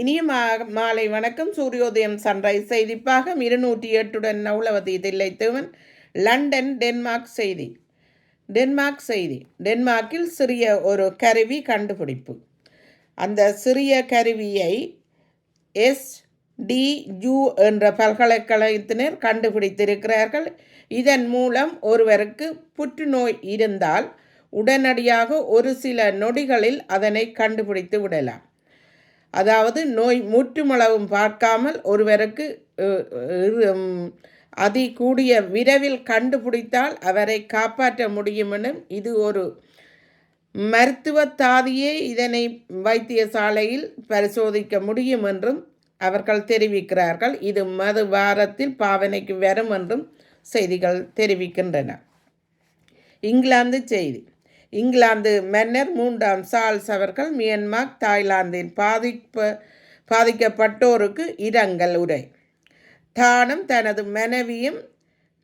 இனிய மா மாலை வணக்கம். சூரியோதயம் சன்ரைஸ் செய்திப்பாக இருநூற்றி எட்டுடன் நவுலவதி தில்லைத்தேவன் லண்டன் டென்மார்க் செய்தி. டென்மார்க் செய்தி. டென்மார்க்கில் சிறிய ஒரு கருவி கண்டுபிடிப்பு. அந்த சிறிய கருவியை எஸ் டியூ என்ற பல்கலைக்கழகத்தினர் கண்டுபிடித்திருக்கிறார்கள். இதன் மூலம் ஒருவருக்கு புற்றுநோய் இருந்தால் உடனடியாக ஒரு சில நொடிகளில் அதனை கண்டுபிடித்து விடலாம். அதாவது நோய் முற்றுமளவும் பார்க்காமல் ஒருவருக்கு அதி கூடிய விரைவில் கண்டுபிடித்தால் அவரை காப்பாற்ற முடியும் எனும் இது ஒரு மருத்துவ தாதியே இதனை வைத்தியசாலையில் பரிசோதிக்க முடியும் என்றும் அவர்கள் தெரிவிக்கிறார்கள். இது மது வாரத்தில் பாவனைக்கு வரும் என்றும் செய்திகள் தெரிவிக்கின்றன. இங்கிலாந்து செய்தி. இங்கிலாந்து மன்னர் மூன்றாம் சார்ல்ஸ் அவர்கள் மியன்மார் தாய்லாந்தின் பாதிப்பு பாதிக்கப்பட்டோருக்கு இரங்கல் உரை. தானும் தனது மனைவியும்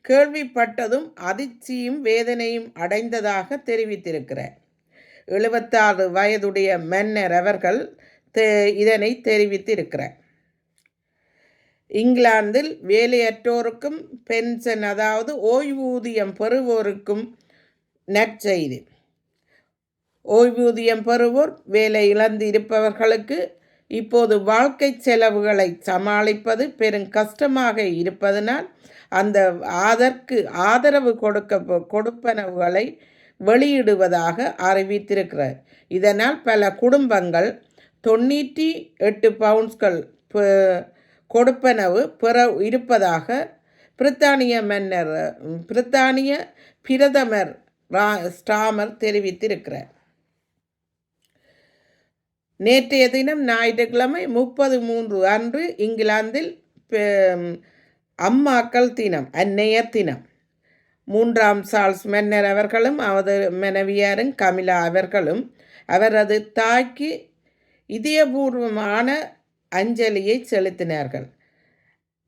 கேள்விப்பட்டதும் அதிர்ச்சியும் வேதனையும் அடைந்ததாக தெரிவித்திருக்கிறார். எழுபத்தாறு வயதுடைய மன்னர் அவர்கள் தெ- இதனை தெரிவித்திருக்கிறார். இங்கிலாந்தில் வேலையற்றோருக்கும் பென்ஷன் அதாவது ஓய்வூதியம் பெறுவோருக்கும் நற்செய்தி. ஓய்வூதியம் பெறுவோர் வேலை இழந்து இருப்பவர்களுக்கு இப்போது வாழ்க்கை செலவுகளை சமாளிப்பது பெரும் கஷ்டமாக இருப்பதனால் அந்த அதற்கு ஆதரவு கொடுக்க கொடுப்பனவுகளை வெளியிடுவதாக அறிவித்திருக்கிறார். இதனால் பல குடும்பங்கள் தொண்ணூற்றி எட்டு பவுண்ட்ஸ்கள் கொடுப்பனவு பெற இருப்பதாக பிரித்தானிய மன்னர் பிரித்தானிய பிரதமர் ரா- ஸ்டாமர் தெரிவித்திருக்கிறார். நேற்றைய தினம் ஞாயிற்றுக்கிழமை முப்பது மூன்று அன்று இங்கிலாந்தில் பெ- அம்மாக்கள் தினம் அன்னையர் தினம். மூன்றாம் சார்ல்ஸ் மன்னர் அவர்களும் அவரது மனைவியாரும் கமிலா அவர்களும் அவரது தாய்க்கு இதயபூர்வமான அஞ்சலியை செலுத்தினார்கள்.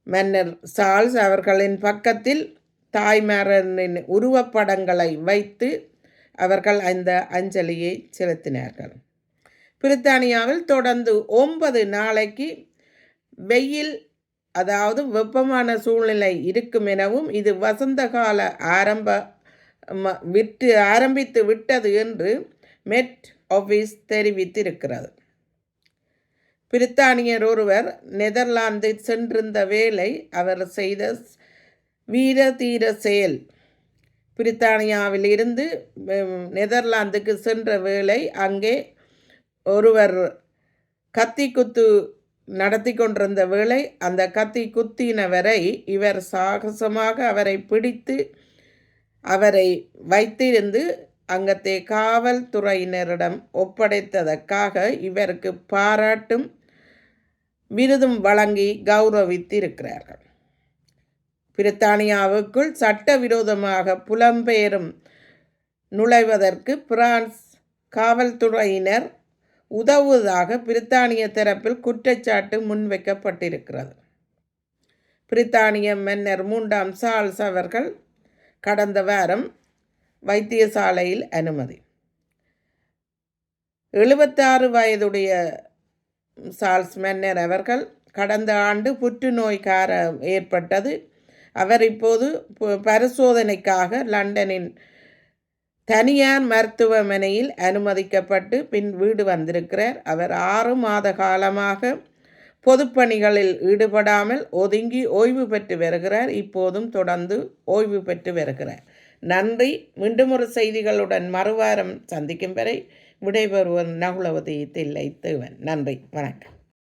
மன்னர் சார்ல்ஸ் அவர்களின் பக்கத்தில் தாய்மாரின் உருவப்படங்களை வைத்து அவர்கள் அந்த அஞ்சலியை செலுத்தினார்கள். பிரித்தானியாவில் தொடர்ந்து ஒன்பது நாளைக்கு வெயில் அதாவது வெப்பமான சூழ்நிலை இருக்கும் எனவும் இது வசந்த கால ஆரம்ப ம- விட்டு ஆரம்பித்து விட்டது என்று மெட் ஆஃபீஸ் தெரிவித்திருக்கிறது. பிரித்தானியர் ஒருவர் நெதர்லாந்து சென்றிருந்த வேளை அவர் செய்த வீர தீர செயல். பிரித்தானியாவில் இருந்து நெதர்லாந்துக்கு சென்ற வேளை அங்கே ஒருவர் கத்தி குத்து நடத்தி கொண்டிருந்த வேளை அந்த கத்தி குத்தினவரை இவர் சாகசமாக அவரை பிடித்து அவரை வைத்திருந்து அங்கத்தே காவல்துறையினரிடம் ஒப்படைத்ததற்காக இவருக்கு பாராட்டும் விருதும் வழங்கி கௌரவித்திருக்கிறார்கள். பிரித்தானியாவுக்குள் சட்டவிரோதமாக புலம்பெயரும் நுழைவதற்கு பிரான்ஸ் காவல்துறையினர் உதவுவதாக பிரித்தானிய தரப்பில் குற்றச்சாட்டு முன்வைக்கப்பட்டிருக்கிறது. பிரித்தானிய மன்னர் மூன்றாம் சார்ல்ஸ் அவர்கள் கடந்த வாரம் வைத்தியசாலையில் அனுமதி. எழுபத்தாறு வயதுடைய சார்ல்ஸ் மன்னர் அவர்கள் கடந்த ஆண்டு புற்றுநோய் கார ஏற்பட்டது. அவர் இப்போது ப- பரிசோதனைக்காக லண்டனின் தனியார் மருத்துவமனையில் அனுமதிக்கப்பட்டு பின் வீடு வந்திருக்கிறார். அவர் ஆறு மாத காலமாக பொதுப்பணிகளில் ஈடுபடாமல் ஒதுங்கி ஓய்வு பெற்று வருகிறார். இப்போதும் தொடர்ந்து ஓய்வு பெற்று வருகிறார். நன்றி. மீண்டும் ஒரு செய்திகளுடன் மறுவாரம் சந்திக்கும் வரை விடைபெறுவர் நகுலவதி தில்லை தேவன் நன்றி. வணக்கம்.